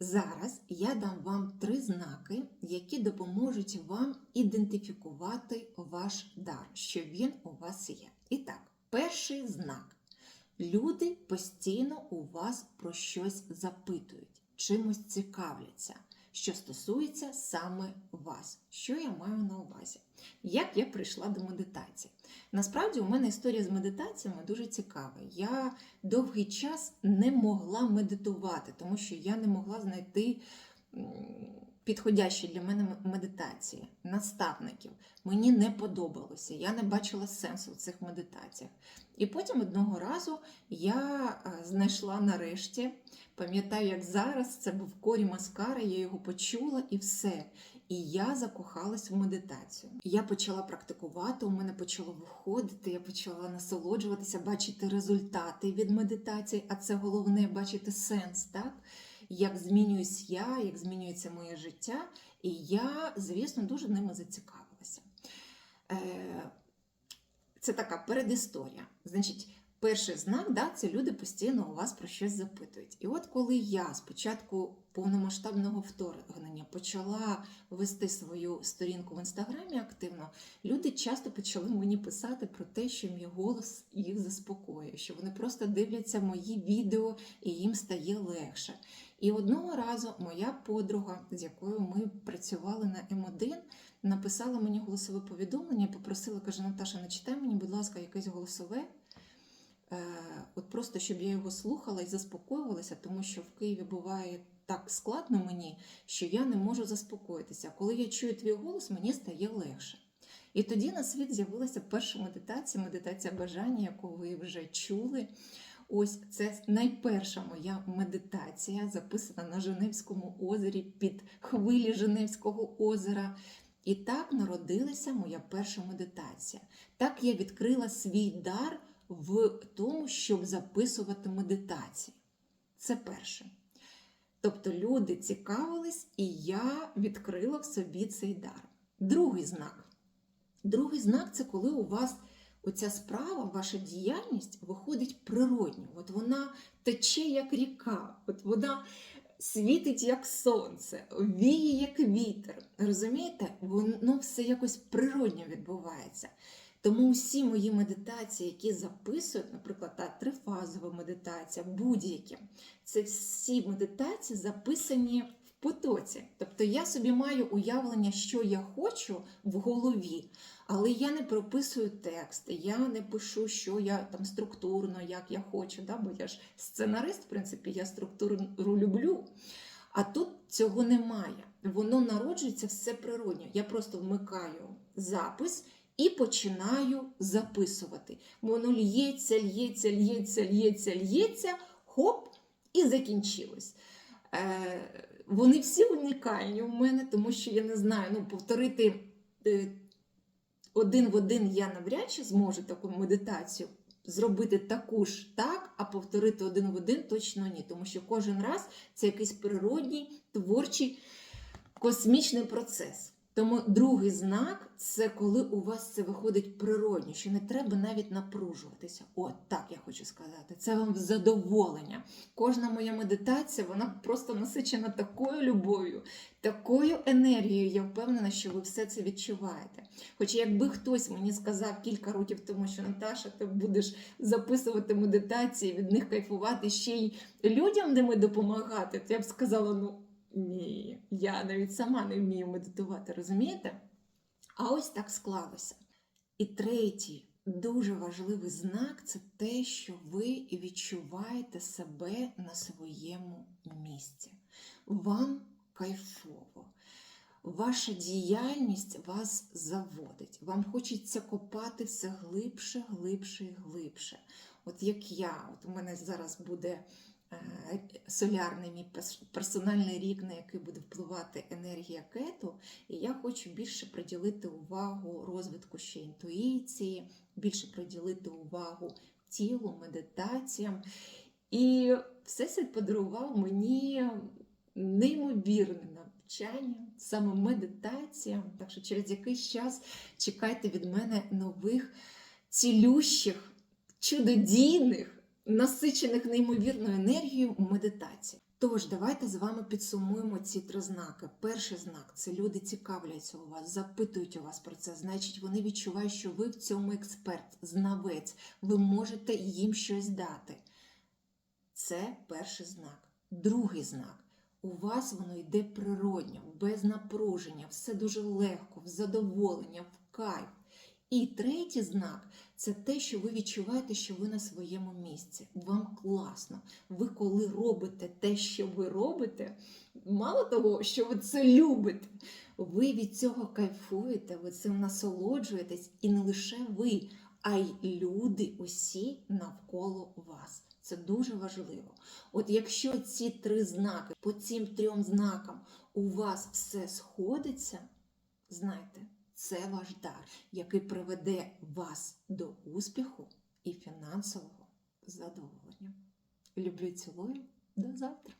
Зараз я дам вам три знаки, які допоможуть вам ідентифікувати ваш дар, що він у вас є. І так, перший знак. Люди постійно у вас про щось запитують, чимось цікавляться, що стосується саме вас. Що я маю на увазі? Як я прийшла до медитації? Насправді, у мене історія з медитаціями дуже цікава. Я довгий час не могла медитувати, тому що я не могла знайти підходящі для мене медитації, наставників. Мені не подобалося, я не бачила сенсу в цих медитаціях. І потім одного разу я е, знайшла нарешті, пам'ятаю, як зараз, це був Корі Маскара, я його почула і все. І я закохалась в медитацію. Я почала практикувати, у мене почало виходити, я почала насолоджуватися, бачити результати від медитації, а це головне бачити сенс, так? Як змінююсь я, як змінюється моє життя. І я, звісно, дуже ними зацікавилася. Е, Це така передісторія. Значить, перший знак да, це люди постійно у вас про щось запитують. І от коли я спочатку повномасштабного вторгнення почала вести свою сторінку в інстаграмі активно, люди часто почали мені писати про те, що мій голос їх заспокоює, що вони просто дивляться мої відео і їм стає легше. І одного разу моя подруга, з якою ми працювали на М1, написала мені голосове повідомлення попросила, каже: Наташа, начитай мені, будь ласка, якесь голосове. Е, От просто щоб я його слухала і заспокоювалася, тому що в Києві буває так складно мені, що я не можу заспокоїтися. Коли я чую твій голос, мені стає легше. І тоді на світ з'явилася перша медитація, медитація бажання, яку ви вже чули. Ось це найперша моя медитація, записана на Женевському озері під хвилі Женевського озера. І так народилася моя перша медитація. Так я відкрила свій дар в тому, щоб записувати медитації. Це перше. Тобто люди цікавились, і я відкрила в собі цей дар. Другий знак. Другий знак це коли у вас оця справа, ваша діяльність виходить природньо. От вона тече як ріка, от вона світить як сонце, віє як вітер. Розумієте? Воно все якось природньо відбувається. Тому всі мої медитації, які записують, наприклад, та трифазова медитація, будь-які, це всі медитації записані в потоці. Тобто я собі маю уявлення, що я хочу в голові, але я не прописую тексти, я не пишу, що я там структурно, як я хочу. Да? Бо я ж сценарист, в принципі, я структуру люблю. А тут цього немає. Воно народжується все природньо. Я просто вмикаю запис і починаю записувати. Воно лється, лється, лється, лється, лється, хоп, і закінчилось. Е, вони всі унікальні у мене, тому що я не знаю, ну, повторити е, один в один я навряд чи зможу таку медитацію. Зробити таку ж так, а повторити один в один точно ні. Тому що кожен раз це якийсь природній, творчий, космічний процес. Тому другий знак це коли у вас це виходить природньо, що не треба навіть напружуватися. От так я хочу сказати. Це вам задоволення. Кожна моя медитація вона просто насичена такою любов'ю, такою енергією. Я впевнена, що ви все це відчуваєте. Хоча, якби хтось мені сказав кілька років тому, що Наташа, ти будеш записувати медитації, від них кайфувати ще й людям ними допомагати, то я б сказала, ну. Ні, я навіть сама не вмію медитувати, розумієте? А ось так склалося. І третій дуже важливий знак це те, що ви відчуваєте себе на своєму місці. Вам кайфово. Ваша діяльність вас заводить. Вам хочеться копати все глибше, глибше і глибше. От як я, от у мене зараз буде солярний мій персональний рік, на який буде впливати енергія кету, і я хочу більше приділити увагу розвитку ще інтуїції, більше приділити увагу тілу, медитаціям. І Всесвіт подарував мені неймовірне навчання, саме медитація. Так що через якийсь час чекайте від мене нових цілющих, чудодійних, насичених неймовірною енергією медитацій. Тож, давайте з вами підсумуємо ці три знаки. Перший знак це люди цікавляться у вас, запитують у вас про це. Значить, вони відчувають, що ви в цьому експерт, знавець, ви можете їм щось дати. Це перший знак. Другий знак. У вас воно йде природньо, без напруження, все дуже легко, в задоволення, в кайф. І третій знак це те, що ви відчуваєте, що ви на своєму місці. Вам класно. Ви коли робите те, що ви робите, мало того, що ви це любите, ви від цього кайфуєте, ви цим насолоджуєтесь, і не лише ви, а й люди усі навколо вас. Це дуже важливо. От якщо ці три знаки, по цим трьом знакам у вас все сходиться, знайте, це ваш дар, який приведе вас до успіху і фінансового задоволення. Люблю цілую. До завтра!